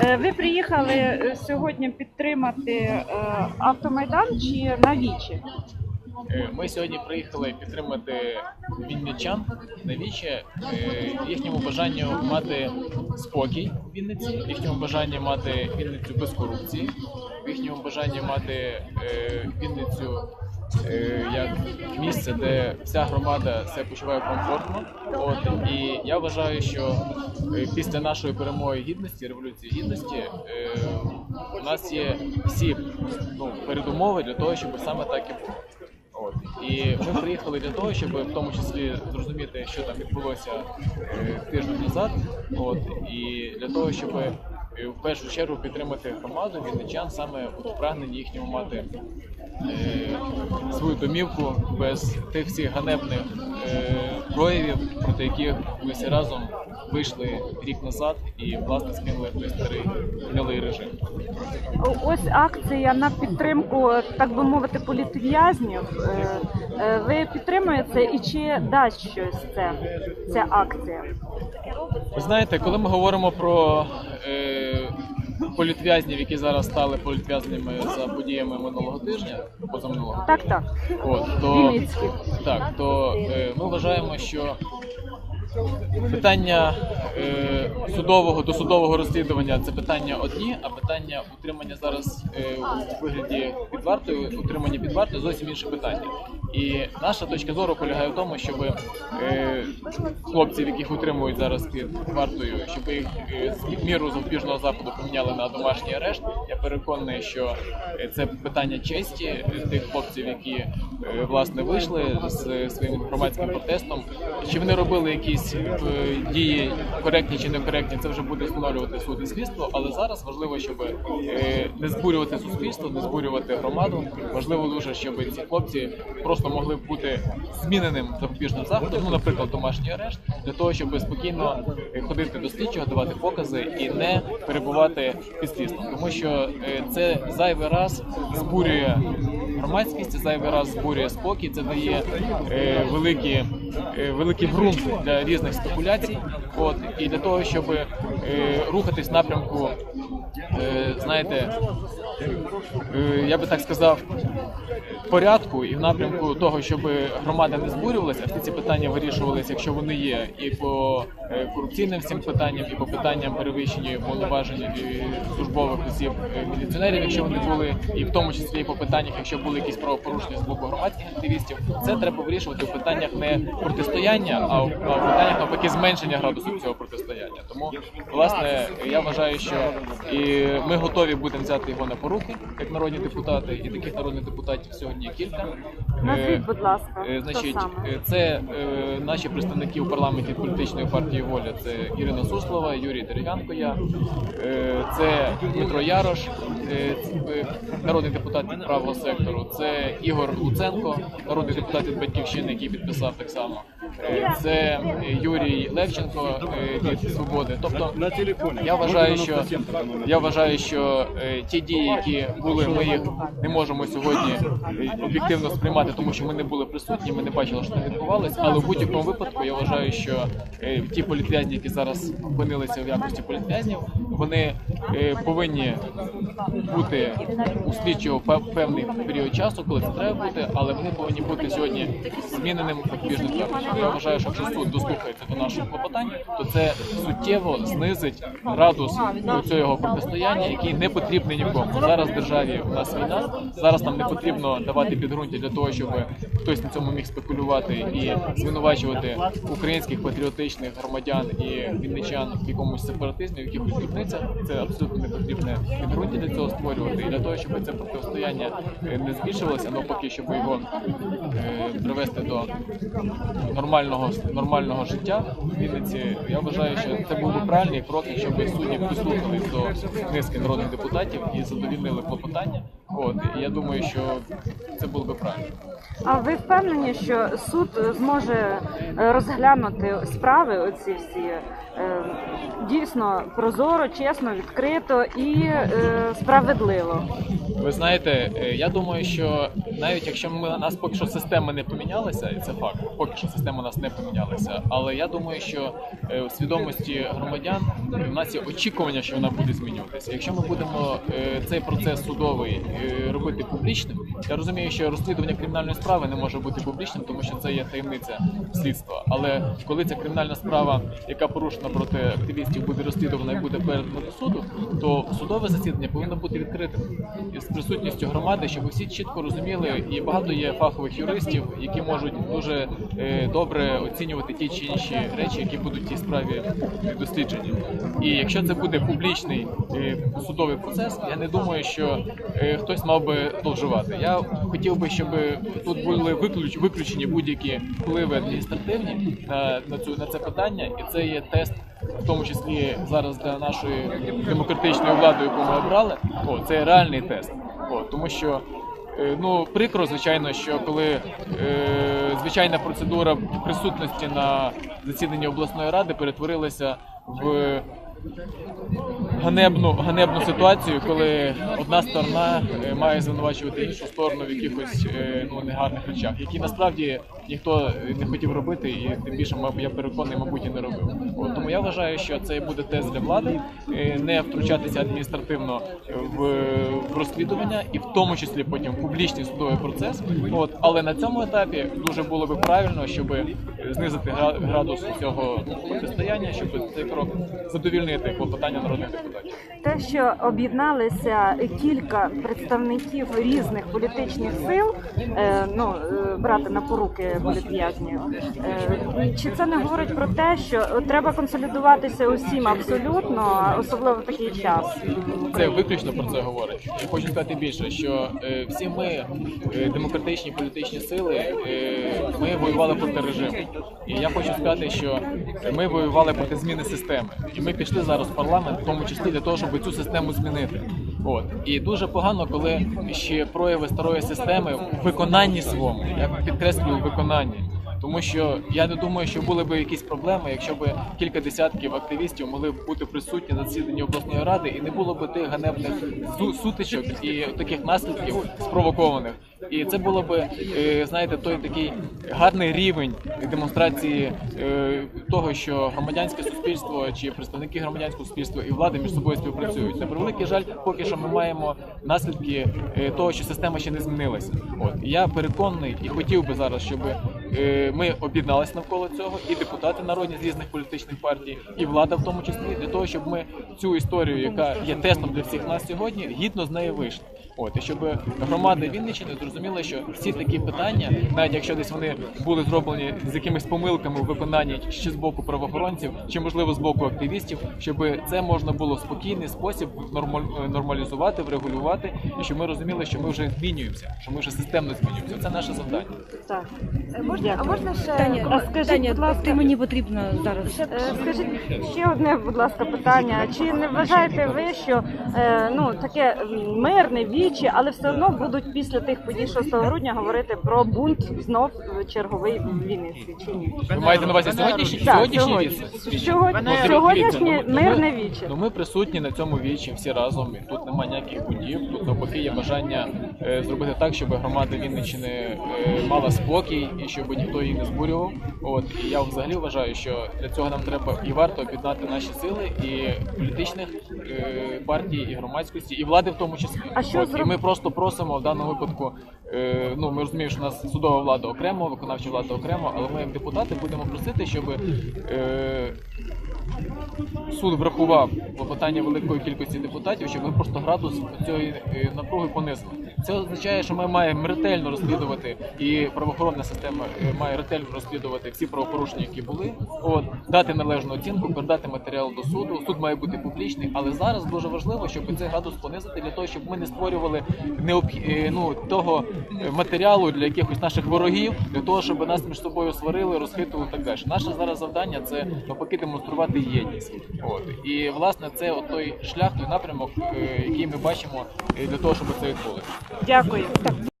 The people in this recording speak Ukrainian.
Е, Ви приїхали е, сьогодні підтримати е, автомайдан чи на вічі? Е, Ми сьогодні приїхали підтримати вінничан на віче е, їхньому бажанню мати спокій в Вінниці, їхньому бажанні мати Вінницю без корупції, їхньому бажанні мати Вінницю як місце, де вся громада себе почуває комфортно. От і я вважаю, що е, після нашої перемоги гідності, революції гідності, е, у нас є всі ну, передумови для того, щоб саме так і було. От і ми приїхали для того, щоб в тому числі зрозуміти, що там відбулося е, тиждень назад. От і для того, щоб в першу чергу підтримати громаду вінничан саме в прагненні їхньому мати е, свою домівку без тих всіх ганебних е, проявів, проти яких ми всі разом вийшли рік назад і власне скинули той старий гнилий режим. Ось акція на підтримку, так би мовити, політв'язнів. Е, е, Ви підтримуєте і чи дасть щось це, ця акція? Ви знаєте, коли ми говоримо про е, політв'язнів, які зараз стали політв'язнями за подіями минулого тижня, позаминулого, Так, так. от, то, так, то е, ми вважаємо, що питання е, судового досудового розслідування це питання одні, а питання утримання зараз е, у вигляді під вартою, утримання під вартою зовсім інше питання. І наша точка зору полягає в тому, щоб е, хлопців, яких утримують зараз під вартою, щоб їх е, з міру запобіжного заходу поміняли на домашній арешт. Я переконаний, що е, це питання честі тих хлопців, які е, власне вийшли з своїм громадським протестом. Чи вони робили якісь е, дії коректні чи некоректні, це вже буде встановлювати суд і слідство. Але зараз важливо, щоб е, не збурювати суспільство, не збурювати громаду. Важливо дуже, щоб ці хлопці просто могли б бути зміненим запобіжним заходом, ну, наприклад, домашній арешт, для того, щоб спокійно ходити до слідчого, давати покази і не перебувати під слідством. Тому що е, це зайвий раз збурює громадськість, зайвий раз збурює спокій, це дає е, великі, е, великий ґрунт для різних спекуляцій. От і для того, щоб рухатись в напрямку, знаєте, я би так сказав, порядку і в напрямку того, щоб громада не збурювалася, всі ці питання вирішувалися, якщо вони є, і по е, корупційним всім питанням, і по питанням перевищення повноважень е, службових осіб е, міліціонерів, якщо вони були, і в тому числі і по питаннях, якщо були якісь правопорушення з боку громадських активістів, це треба вирішувати в питаннях не протистояння, а в питаннях навпаки зменшення градусу цього протистояння. Тому власне я вважаю, що і ми готові будемо взяти його на поруки, як народні депутати, і таких народних депутатів сьогодні є кілька. Е, Назвіть, будь ласка, Е, хто Значить, саме? е, це е, наші представники у парламенті політичної партії Воля. Це Ірина Суслова, Юрій Дерев'янко. Я е, це Дмитро Ярош, е, е, народний депутат від правого сектору. Це Ігор Луценко, народний депутат від батьківщини, який підписав так само. Е, Це е, Юрій Левченко е, від свободи. Тобто я вважаю, що я вважаю, що ті дії, які були, ми їх не можемо сьогодні об'єктивно сприймати, тому що ми не були присутні, ми не бачили, що там відбувалось. Але в будь-якому випадку я вважаю, що ті політв'язні, які зараз опинилися в якості політв'язнів, вони повинні бути у слідчого певний період часу, коли це треба бути, але вони повинні бути сьогодні зміненим запобіжним заходом. Я вважаю, що якщо суд дослухається до нашого клопотання, то це суттєво знизить градус цього протистояння, який не потрібний нікому. Зараз в державі у нас війна. Зараз нам не потрібно давати підґрунтя для того, щоб хтось на цьому міг спекулювати і звинувачувати українських патріотичних громадян і вінничан в якомусь сепаратизмі, в якихось дурницях. Це абсолютно не потрібне підґрунтя для цього створювати. І для того, щоб це протистояння е, не збільшилося, навпаки, щоб його е, привести до нормального нормального життя в Вінниці. Я вважаю, що це був би правильний крок, якщо б судді прислухались до низки народних депутатів і задовільнили клопотання. От і я думаю, що це було би правильно. А ви впевнені, що суд зможе е, розглянути справи, оці всі е, дійсно прозоро, чесно, відкрито і е, справедливо. Ви знаєте, я думаю, що навіть якщо ми нас поки що система не помінялася, і це факт, поки що система у нас не помінялася. Але я думаю, що у свідомості громадян у нас є очікування, що вона буде змінюватися. Якщо ми будемо цей процес судовий робити публічним, я розумію, що розслідування кримінальної справи не може бути публічним, тому що це є таємниця слідства. Але коли ця кримінальна справа, яка порушена проти активістів, буде розслідувана і буде передана до суду, то судове засідання повинно бути відкритим і з присутністю громади, щоб всі чітко розуміли, і багато є фахових юристів, які можуть дуже е, добре оцінювати ті чи інші речі, які будуть в тій справі досліджені. І якщо це буде публічний е, судовий процес, я не думаю, що е, хтось мав би зловживати. Я хотів би, щоб тут були виключ, виключені будь-які впливи адміністративні на, на цю на це питання, і це є тест. В тому числі зараз для нашої демократичної влади, яку ми обрали, о, це реальний тест. О, тому що е, ну прикро, звичайно, що коли е, звичайна процедура присутності на засіданні обласної ради перетворилася в ганебну ганебну ситуацію, коли одна сторона е, має звинувачувати іншу сторону в якихось е, ну негарних речах, які насправді ніхто не хотів робити, і тим більше я переконаний, мабуть, і не робив. От, тому я вважаю, що це буде тест для влади, е, не втручатися адміністративно в, розслідування, і в тому числі потім публічний судовий процес. От, але на цьому етапі дуже було би правильно, щоб знизити гра- градус цього протистояння, щоб цей крок задовільнити клопотання народних депутатів. Те, що об'єдналися кілька представників різних політичних сил, е, ну е, брати на поруки політв'язнів, е, чи це не говорить про те, що треба консолідуватися усім абсолютно, особливо в такий час? Це виключно про це говорить. Я хочу сказати більше, що всі ми, демократичні політичні сили, ми воювали проти режиму. І я хочу сказати, що ми воювали проти зміни системи. І ми пішли зараз в парламент, в тому числі для того, щоб цю систему змінити. От і дуже погано, коли ще прояви старої системи в виконанні своєму, я підкреслюю виконанні. Тому що я не думаю, що були б якісь проблеми, якщо б кілька десятків активістів могли б бути присутні на засіданні обласної ради, і не було б тих ганебних сутичок і таких наслідків спровокованих. І це було б, е, знаєте, той такий гарний рівень демонстрації е, того, що громадянське суспільство чи представники громадянського суспільства і влади між собою співпрацюють. На превеликий жаль, поки що ми маємо наслідки е, того, що система ще не змінилася. От я переконаний і хотів би зараз, щоб ми об'єдналися навколо цього, і депутати народні з різних політичних партій, і влада в тому числі, для того, щоб ми цю історію, яка є тестом для всіх нас сьогодні, гідно з неї вийшли. От і щоб громади Вінниччини зрозуміли, що всі такі питання, навіть якщо десь вони були зроблені з якимись помилками у виконанні чи з боку правоохоронців, чи можливо з боку активістів, щоб це можна було в спокійний спосіб нормаль- нормалізувати, врегулювати, і щоб ми розуміли, що ми вже змінюємося, що ми вже системно змінюємося. Це наше завдання. Так. Можна, а можна ще Таня, а скажіть, Таня, будь ласка, ти мені потрібно зараз. Е, Скажіть ще одне, будь ласка, питання. Чи не вважаєте ви, що е, ну таке мирне вічі, але все одно будуть після тих подій 6 грудня говорити про бунт знов черговий в Вінниці? Чи ні? Ви маєте на увазі сьогоднішній Так, сьогоднішній сьогодні. віце? Сьогодні- Ну, Сьогоднішнє мирне віче. Ну ми присутні на цьому вічі всі разом. І тут немає ніяких будів. Тут навпаки є бажання зробити так, щоб громада Вінниччини е, мала спокій і щоб ніхто її не збурював. От і я взагалі вважаю, що для цього нам треба і варто об'єднати наші сили і політичних е, партій, і громадськості, і влади в тому числі. А що От, і ми просто просимо в даному випадку. е, Ну, ми розуміємо, що у нас судова влада окремо, виконавча влада окремо, але ми як депутати будемо просити, щоб е, суд врахував клопотання великої кількості депутатів, щоб ми просто градус цієї е, напруги понесли. Це означає, що ми маємо ретельно розслідувати, і правоохоронна система е, має ретельно розслідувати всі правопорушення, які були. От дати належну оцінку, передати матеріал до суду. Суд має бути публічний, але зараз дуже важливо, щоб цей градус понизити для того, щоб ми не створювали необх... е, ну, того е, матеріалу для якихось наших ворогів, для того, щоб нас між собою сварили, розхитували і так далі. Наше зараз завдання це навпаки демонструвати єдність. От і власне це от той шлях, той напрямок, який ми бачимо для того, щоб це відбулося. Дякую.